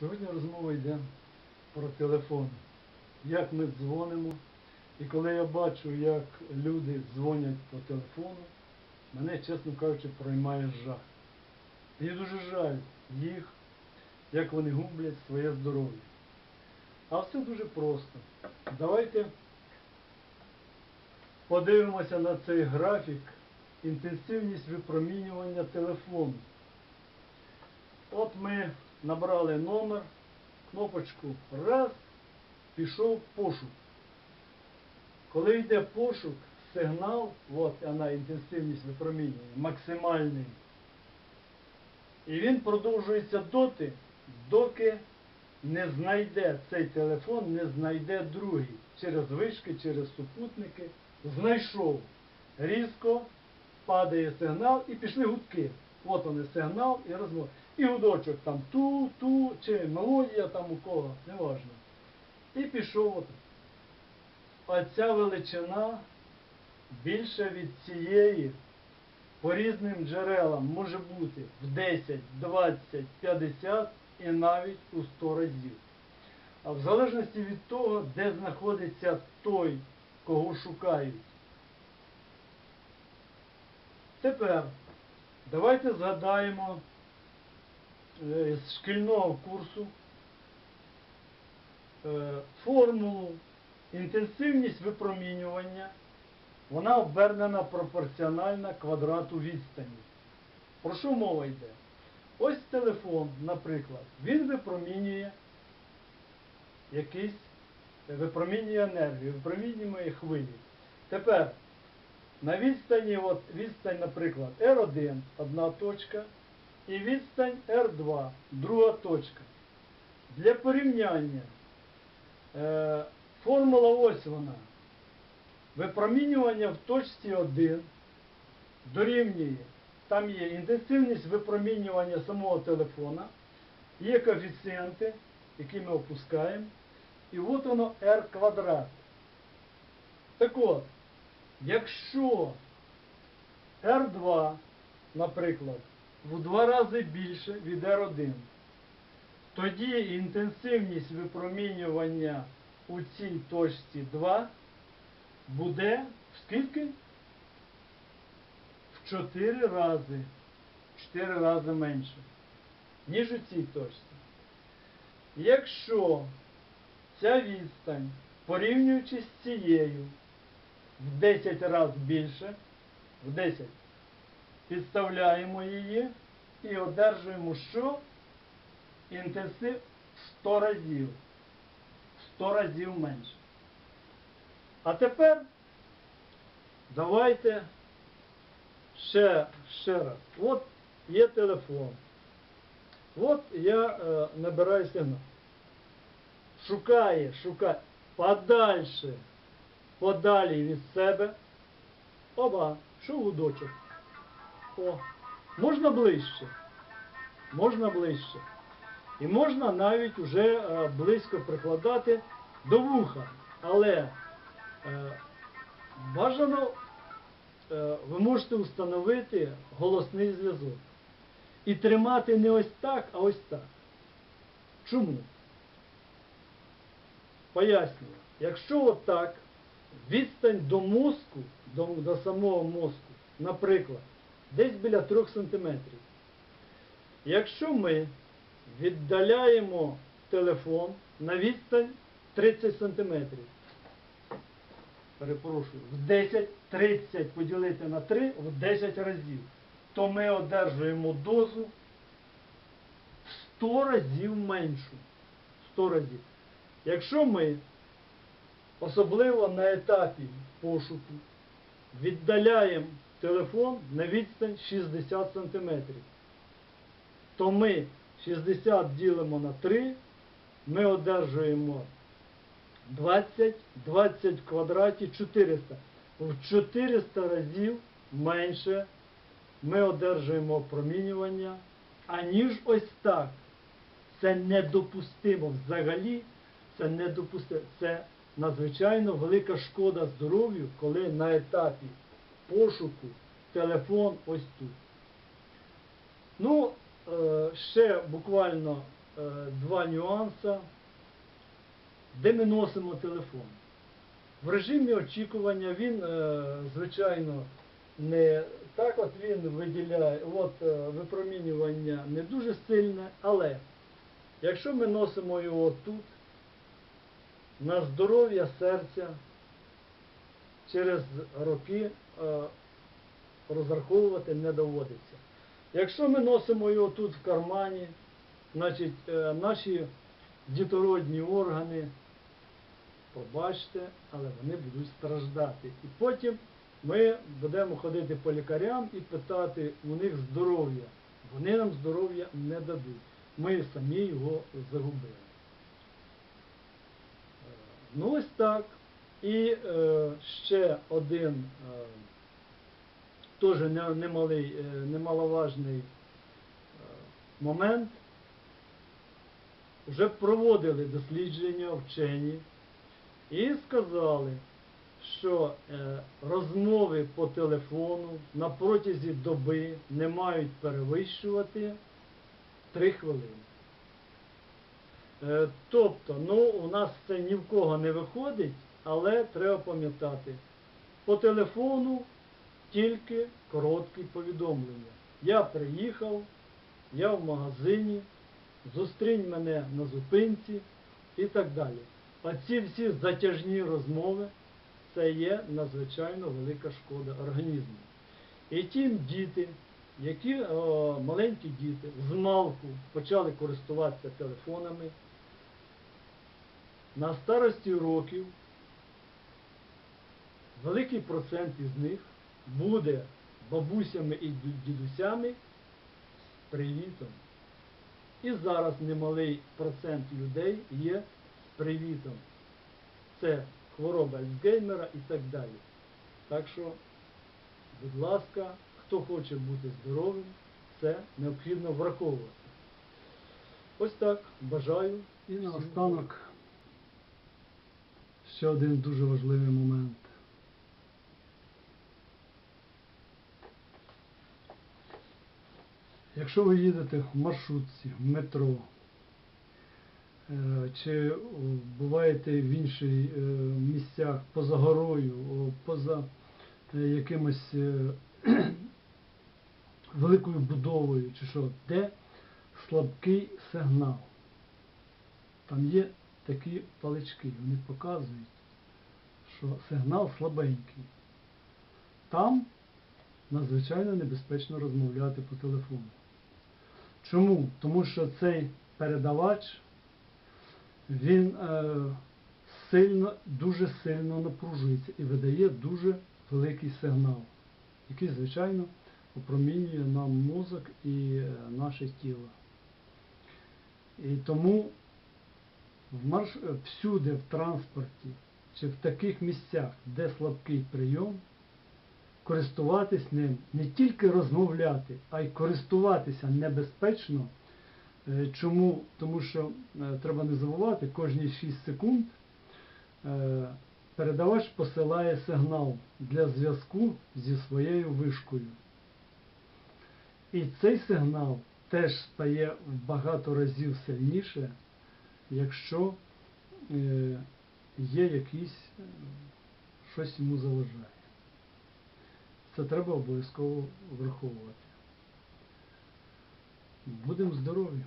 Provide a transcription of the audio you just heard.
Сьогодні розмова йде про телефон. Як ми дзвонимо. І коли я бачу, як люди дзвонять по телефону, мене, чесно кажучи, проймає жах. Мені дуже жаль їх, як вони гублять своє здоров'я. А все дуже просто. Давайте подивимося на цей графік інтенсивність випромінювання телефону. От ми набрали номер, кнопочку раз, пішов пошук. Коли йде пошук, сигнал, от вона інтенсивність випромінювання, максимальний. І він продовжується доти, доки не знайде цей телефон, не знайде другий. Через вишки, через супутники. Знайшов. Різко падає сигнал і пішли гудки. От вони сигнал і розмова. І гудочок там ту, ту, чи мелодія там у кого, неважно. І пішов от. Оця величина більше від цієї по різним джерелам може бути в 10, 20, 50 і навіть у 100 разів. А в залежності від того, де знаходиться той, кого шукають. Тепер давайте згадаємо з шкільного курсу е, формулу інтенсивність випромінювання, вона обернена пропорціональна квадрату відстані. Про що мова йде? Ось телефон, наприклад, він випромінює якийсь, випромінює енергію, випромінює хвилі. Тепер на відстані, от відстань, наприклад, R1 одна точка і відстань R2 друга точка. Для порівняння е, формула ось вона. Випромінювання в точці 1 дорівнює, там є інтенсивність випромінювання самого телефона, є коефіцієнти, які ми опускаємо, і от воно R квадрат. Так от, Якщо R2, наприклад, в два рази більше від R1, тоді інтенсивність випромінювання у цій точці 2 буде в скільки? В 4 рази. В 4 рази менше, ніж у цій точці. Якщо ця відстань, порівнюючи з цією, в 10 разів більше, в 10, підставляємо її і одержуємо що? Інтенсив в 100 разів. 100 разів менше. А тепер давайте ще, ще раз. От є телефон. От я е, набираю сигнал. Шукає, шукає подальше подалі від себе. Оба, що гудочок. О, можна ближче. Можна ближче. І можна навіть уже е, близько прикладати до вуха. Але е, бажано е, ви можете встановити голосний зв'язок. І тримати не ось так, а ось так. Чому? Пояснюю. Якщо отак, відстань до мозку, до, до самого мозку, наприклад, десь біля 3 см. Якщо ми віддаляємо телефон на відстань 30 см, перепрошую, в 10-30 поділити на 3 в 10 разів, то ми одержуємо дозу в 100 разів меншу. 100 разів. Якщо ми особливо на етапі пошуку, віддаляємо телефон на відстань 60 см, то ми 60 ділимо на 3, ми одержуємо 20, 20 в квадраті 400. В 400 разів менше ми одержуємо опромінювання, аніж ось так. Це недопустимо взагалі, це недопустимо. Це надзвичайно велика шкода здоров'ю, коли на етапі пошуку телефон ось тут. Ну, е, ще буквально е, два нюанси, де ми носимо телефон. В режимі очікування він, е, звичайно, не так от він виділяє, от випромінювання не дуже сильне, але якщо ми носимо його тут, на здоров'я серця через роки е, розраховувати не доводиться. Якщо ми носимо його тут в кармані, значить е, наші дітородні органи, побачте, але вони будуть страждати. І потім ми будемо ходити по лікарям і питати у них здоров'я. Вони нам здоров'я не дадуть. Ми самі його загубили. Е, Ну ось так. І е, ще один е, теж немалий, е, немаловажний е, момент. Вже проводили дослідження вчені і сказали, що е, розмови по телефону на протязі доби не мають перевищувати 3 хвилини. Е, Тобто, ну, у нас це ні в кого не виходить, але треба пам'ятати, по телефону тільки короткі повідомлення. Я приїхав, я в магазині, зустрінь мене на зупинці і так далі. А ці всі затяжні розмови це є надзвичайно велика шкода організму. І тим діти, які о, маленькі діти з малку почали користуватися телефонами, на старості років великий процент із них буде бабусями і дідусями з привітом. І зараз немалий процент людей є з привітом. Це хвороба Альцгеймера і так далі. Так що, будь ласка, хто хоче бути здоровим, це необхідно враховувати. Ось так, бажаю. І наостанок ще один дуже важливий момент. Якщо ви їдете в маршрутці, в метро, е, чи буваєте в інших е, місцях поза горою, поза е, якимось великою будовою, чи що, де слабкий сигнал. Там є такі палички, вони показують, що сигнал слабенький. Там надзвичайно небезпечно розмовляти по телефону. Чому? Тому що цей передавач, він е, сильно, дуже сильно напружується і видає дуже великий сигнал, який, звичайно, опромінює нам мозок і е, наше тіло. І тому в марш... всюди в транспорті чи в таких місцях, де слабкий прийом, користуватись ним, не тільки розмовляти, а й користуватися небезпечно. Е, Чому? Тому що е, треба не забувати, кожні 6 секунд е, передавач посилає сигнал для зв'язку зі своєю вишкою. І цей сигнал теж стає в багато разів сильніше, якщо є якийсь щось йому заважає. Це треба обов'язково враховувати. Будемо здорові!